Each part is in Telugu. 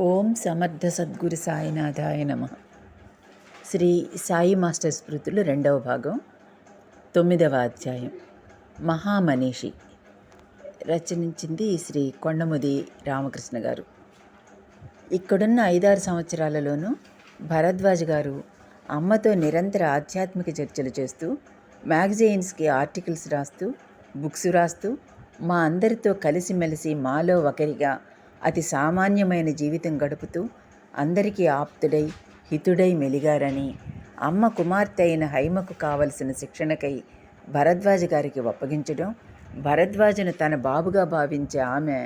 ఓం సమర్థ సద్గురు సాయినాథాయ నమ. శ్రీ సాయి మాస్టర్ స్మృతులు రెండవ భాగం తొమ్మిదవ అధ్యాయం మహామనీషి. రచనించింది శ్రీ కొండముది రామకృష్ణ గారు. ఇక్కడున్న ఐదారు సంవత్సరాలలోనూ భరద్వాజ్ గారు అమ్మతో నిరంతర ఆధ్యాత్మిక చర్చలు చేస్తూ మ్యాగజైన్స్కి ఆర్టికల్స్ రాస్తూ బుక్స్ రాస్తూ మా అందరితో కలిసిమెలిసి మాలో ఒకరిగా అతి సామాన్యమైన జీవితం గడుపుతూ అందరికీ ఆప్తుడై హితుడై మెలిగారని అమ్మ కుమార్తె అయిన హైమకు కావలసిన శిక్షణకై భరద్వాజ గారికి ఒప్పగించడం భరద్వాజను తన బాబుగా భావించే ఆమె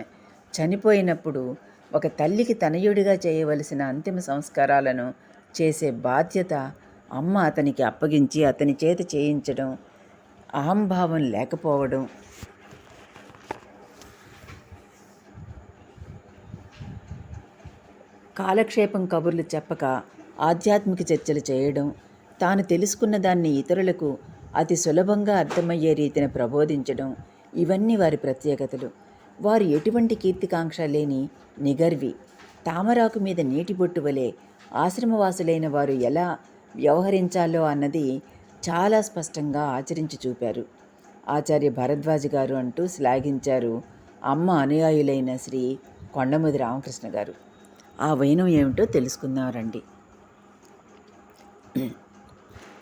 చనిపోయినప్పుడు ఒక తల్లికి తనయుడిగా చేయవలసిన అంతిమ సంస్కారాలను చేసే బాధ్యత అమ్మ అతనికి అప్పగించి అతని చేత చేయించడం అహంభావం లేకపోవడం కాలక్షేపం కబుర్లు చెప్పక ఆధ్యాత్మిక చర్చలు చేయడం తాను తెలుసుకున్న దాన్ని ఇతరులకు అతి సులభంగా అర్థమయ్యే రీతిని ప్రబోధించడం ఇవన్నీ వారి ప్రత్యేకతలు. వారు ఎటువంటి కీర్తికాంక్ష లేని నిగర్వి. తామరాకు మీద నీటి బొట్టు వలె ఆశ్రమవాసులైన వారు ఎలా వ్యవహరించాలో అన్నది చాలా స్పష్టంగా ఆచరించి చూపారు. ఆచార్య భరద్వాజ్ గారు అంటూ శ్లాఘించారు అమ్మ అనుయాయులైన శ్రీ కొండముది రామకృష్ణ గారు. ఆ వైనం ఏమిటో తెలుసుకుందాం రండి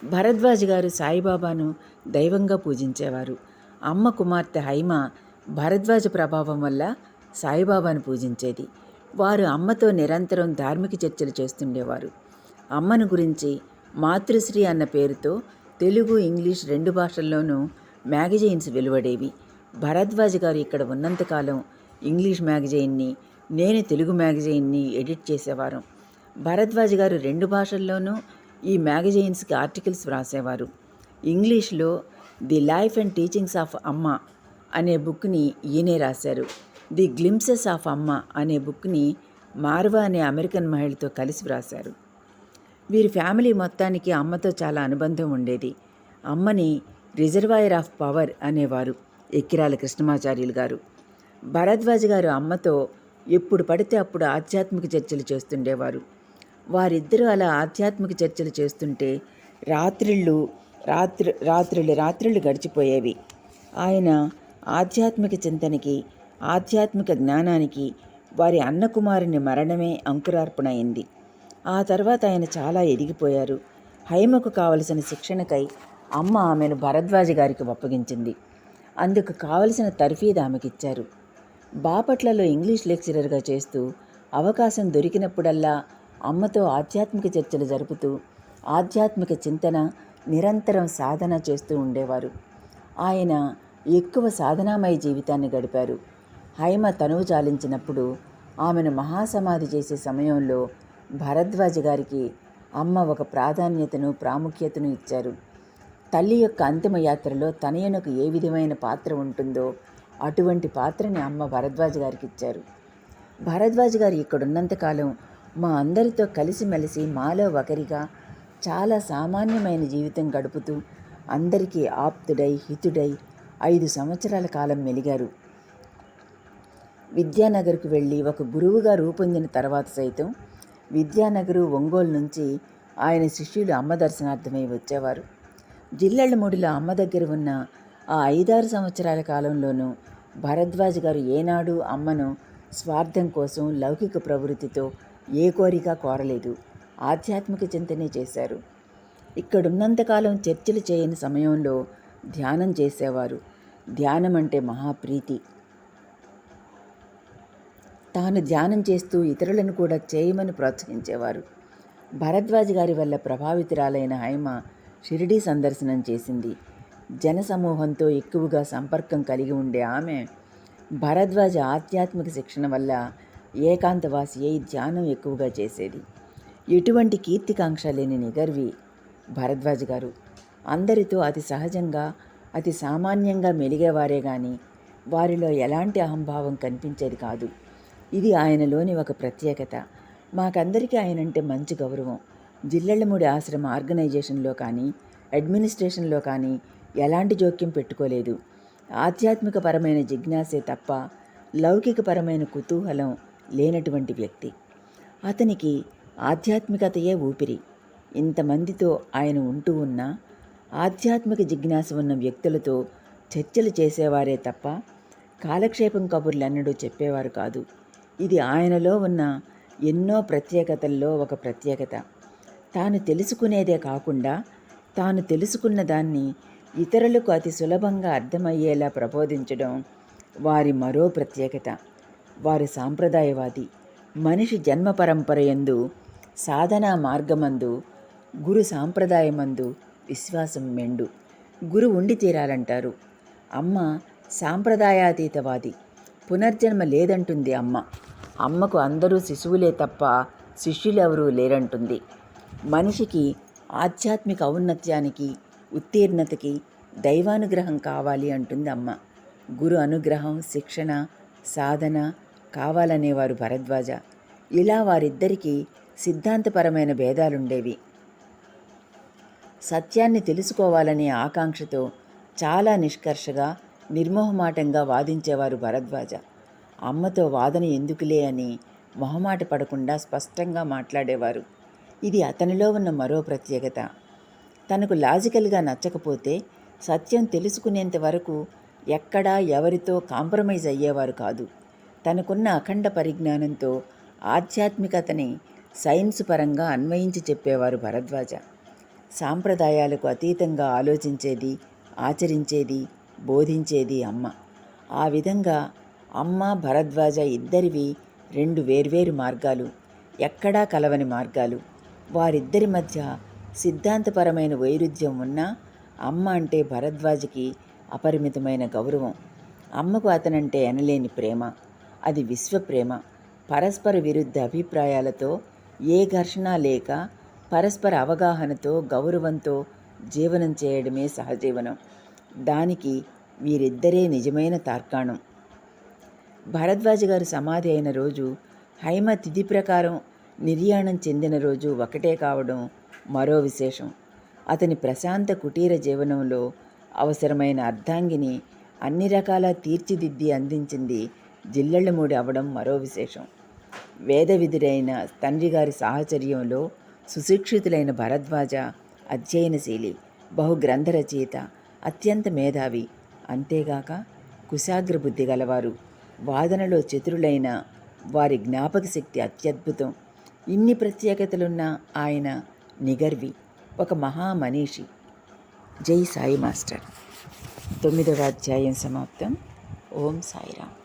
భరద్వాజ్ గారు సాయిబాబాను దైవంగా పూజించేవారు. అమ్మ కుమార్తె హైమ భరద్వాజ ప్రభావం వల్ల సాయిబాబాను పూజించేది. వారు అమ్మతో నిరంతరం ధార్మిక చర్చలు చేస్తుండేవారు. అమ్మను గురించి మాతృశ్రీ అన్న పేరుతో తెలుగు ఇంగ్లీష్ రెండు భాషల్లోనూ మ్యాగజైన్స్ వెలువడేవి. భరద్వాజ్ గారు ఇక్కడ ఉన్నంతకాలం ఇంగ్లీష్ మ్యాగజైన్ని నేను తెలుగు మ్యాగజైన్ని ఎడిట్ చేసేవారు. భరద్వాజ్ గారు రెండు భాషల్లోనూ ఈ మ్యాగజైన్స్కి ఆర్టికల్స్ వ్రాసేవారు. ఇంగ్లీష్లో the life and teachings of Amma అనే బుక్ని ఈయనే రాశారు. ది గ్లిమ్సెస్ ఆఫ్ అమ్మ అనే బుక్ని మార్వా అనే అమెరికన్ మహిళతో కలిసి వ్రాశారు. వీరి ఫ్యామిలీ మొత్తానికి అమ్మతో చాలా అనుబంధం ఉండేది. అమ్మని రిజర్వాయర్ ఆఫ్ పవర్ అనేవారు ఎక్కిరాల కృష్ణమాచార్యులు గారు. భరద్వాజ్ గారు అమ్మతో ఎప్పుడు పడితే అప్పుడు ఆధ్యాత్మిక చర్చలు చేస్తుండేవారు. వారిద్దరూ అలా ఆధ్యాత్మిక చర్చలు చేస్తుంటే రాత్రిళ్ళు రాత్రి రాత్రులు రాత్రులు గడిచిపోయేవి. ఆయన ఆధ్యాత్మిక చింతనకి ఆధ్యాత్మిక జ్ఞానానికి వారి అన్నకుమారుని మరణమే అంకురార్పణ అయింది. ఆ తర్వాత ఆయన చాలా ఎదిగిపోయారు. హైమకు కావలసిన శిక్షణకై అమ్మ ఆమెను భరద్వాజ గారికి ఒప్పగించింది. అందుకు కావలసిన తర్ఫీదు ఆమెకిచ్చారు. బాపట్లలో ఇంగ్లీష్ లెక్చరర్గా చేస్తూ అవకాశం దొరికినప్పుడల్లా అమ్మతో ఆధ్యాత్మిక చర్చలు జరుపుతూ ఆధ్యాత్మిక చింతన నిరంతరం సాధన చేస్తూ ఉండేవారు. ఆయన ఎక్కువ సాధనామయ జీవితాన్ని గడిపారు. హైమ తనువు చాలించినప్పుడు ఆమెను మహాసమాధి చేసే సమయంలో భరద్వాజ గారికి అమ్మ ఒక ప్రాధాన్యతను ప్రాముఖ్యతను ఇచ్చారు. తల్లి యొక్క అంతిమ యాత్రలో తనయనకు ఏ విధమైన పాత్ర ఉంటుందో అటువంటి పాత్రని అమ్మ భరద్వాజ్ గారికి ఇచ్చారు భరద్వాజ్ గారు ఇక్కడున్నంతకాలం మా అందరితో కలిసిమెలిసి మాలో ఒకరిగా చాలా సామాన్యమైన జీవితం గడుపుతూ అందరికీ ఆప్తుడై హితుడై ఐదు సంవత్సరాల కాలం మెలిగారు. విద్యానగర్కు వెళ్ళి ఒక గురువుగా రూపొందిన తర్వాత సైతం విద్యానగరు ఒంగోలు నుంచి ఆయన శిష్యులు అమ్మ దర్శనార్థమై వచ్చేవారు. జిల్లెళ్ళమూడిలో అమ్మ దగ్గర ఉన్న ఆ ఐదారు సంవత్సరాల కాలంలోనూ భరద్వాజ్ గారు ఏనాడు అమ్మను స్వార్థం కోసం లౌకిక ప్రవృత్తితో ఏ కోరిక కోరలేదు. ఆధ్యాత్మిక చింతనే చేశారు. ఇక్కడున్నంతకాలం చర్చలు చేయని సమయంలో ధ్యానం చేసేవారు. ధ్యానం అంటే మహాప్రీతి. తాను ధ్యానం చేస్తూ ఇతరులను కూడా చేయమని ప్రోత్సహించేవారు. భరద్వాజ్ గారి వల్ల ప్రభావితురాలైన హైమ షిరిడీ సందర్శనం చేసింది. జనసమూహంతో ఎక్కువగా సంపర్కం కలిగి ఉండే ఆమె భరద్వాజ ఆధ్యాత్మిక శిక్షణ వల్ల ఏకాంతవాసి అయి ధ్యానం ఎక్కువగా చేసేది. ఎటువంటి కీర్తికాంక్ష లేని నిగర్వి భరద్వాజ్ గారు. అందరితో అతి సహజంగా అతి సామాన్యంగా మెలిగేవారే గాని వారిలో ఎలాంటి అహంభావం కనిపించేది కాదు. ఇది ఆయనలోని ఒక ప్రత్యేకత. మాకందరికీ ఆయనంటే మంచి గౌరవం. జిల్లెళ్ళమూడి ఆశ్రమ ఆర్గనైజేషన్లో కానీ అడ్మినిస్ట్రేషన్లో కానీ ఎలాంటి జోక్యం పెట్టుకోలేదు. ఆధ్యాత్మికపరమైన జిజ్ఞాసే తప్ప లౌకికపరమైన కుతూహలం లేనటువంటి వ్యక్తి. అతనికి ఆధ్యాత్మికతయే ఊపిరి. ఇంతమందితో ఆయన ఉంటూ ఉన్నా ఆధ్యాత్మిక జిజ్ఞాస ఉన్న వ్యక్తులతో చర్చలు చేసేవారే తప్ప కాలక్షేపం కబుర్లన్నడూ చెప్పేవారు కాదు. ఇది ఆయనలో ఉన్న ఎన్నో ప్రత్యేకతల్లో ఒక ప్రత్యేకత. తాను తెలుసుకునేదే కాకుండా తాను తెలుసుకున్న దాన్ని ఇతరులకు అతి సులభంగా అర్థమయ్యేలా ప్రబోధించడం వారి మరో ప్రత్యేకత. వారు సాంప్రదాయవాది. మనిషి జన్మ పరంపరయందు సాధనా మార్గమందు గురు సాంప్రదాయమందు విశ్వాసం మెండు. గురు ఉండి తీరాలంటారు. అమ్మ సాంప్రదాయాతీతవాది. పునర్జన్మ లేదంటుంది అమ్మ. అమ్మకు అందరూ శిశువులే తప్ప శిష్యులెవరూ లేరంటుంది. మనిషికి ఆధ్యాత్మిక ఔన్నత్యానికి ఉత్తీర్ణతకి దైవానుగ్రహం కావాలి అంటుంది అమ్మ. గురు అనుగ్రహం శిక్షణ సాధన కావాలనేవారు భరద్వాజ. ఇలా వారిద్దరికీ సిద్ధాంతపరమైన భేదాలుండేవి. సత్యాన్ని తెలుసుకోవాలనే ఆకాంక్షతో చాలా నిష్కర్షగా నిర్మోహమాటంగా వాదించేవారు భరద్వాజ. అమ్మతో వాదన ఎందుకులే అని మొహమాట పడకుండా స్పష్టంగా మాట్లాడేవారు. ఇది అతనిలో ఉన్న మరో ప్రత్యేకత. తనకు లాజికల్గా నచ్చకపోతే సత్యం తెలుసుకునేంత వరకు ఎక్కడా ఎవరితో కాంప్రమైజ్ అయ్యేవారు కాదు. తనకున్న అఖండ పరిజ్ఞానంతో ఆధ్యాత్మికతని సైన్స్ పరంగా అన్వయించి చెప్పేవారు భరద్వాజ. సాంప్రదాయాలకు అతీతంగా ఆలోచించేది ఆచరించేది బోధించేది అమ్మ. ఆ విధంగా అమ్మ భరద్వాజ ఇద్దరివి రెండు వేర్వేరు మార్గాలు ఎక్కడా కలవని మార్గాలు వారిద్దరి మధ్య సిద్ధాంతపరమైన వైరుధ్యం ఉన్నా అమ్మ అంటే భరద్వాజకి అపరిమితమైన గౌరవం. అమ్మకు అతనంటే ఎనలేని ప్రేమ. అది విశ్వప్రేమ. పరస్పర విరుద్ధ అభిప్రాయాలతో ఏ ఘర్షణ లేక పరస్పర అవగాహనతో గౌరవంతో జీవనం చేయడమే సహజీవనం. దానికి వీరిద్దరే నిజమైన తార్కాణం. భరద్వాజ గారు సమాధి అయిన రోజు హైమ తిథి ప్రకారం నిర్యాణం చెందిన రోజు ఒకటే కావడం మరో విశేషం. అతని ప్రశాంత కుటీర జీవనంలో అవసరమైన అర్ధాంగిని అన్ని రకాల తీర్చిదిద్ది అందించింది జిల్లెళ్ళమూడి అవడం మరో విశేషం. వేద విధుడైన సాహచర్యంలో సుశిక్షితులైన భరద్వాజ అధ్యయనశీలి బహుగ్రంథ రచయిత అత్యంత మేధావి అంతేగాక కుశాగ్ర బుద్ధి గలవారు. వాదనలో చతురులైన వారి జ్ఞాపక శక్తి అత్యద్భుతం. ఇన్ని ప్రత్యేకతలున్న ఆయన నిగర్వి ఒక మహామనీషి. జై సాయి మాస్టర్. తొమ్మిదవ అధ్యాయం సమాప్తం. ఓం సాయిరామ్.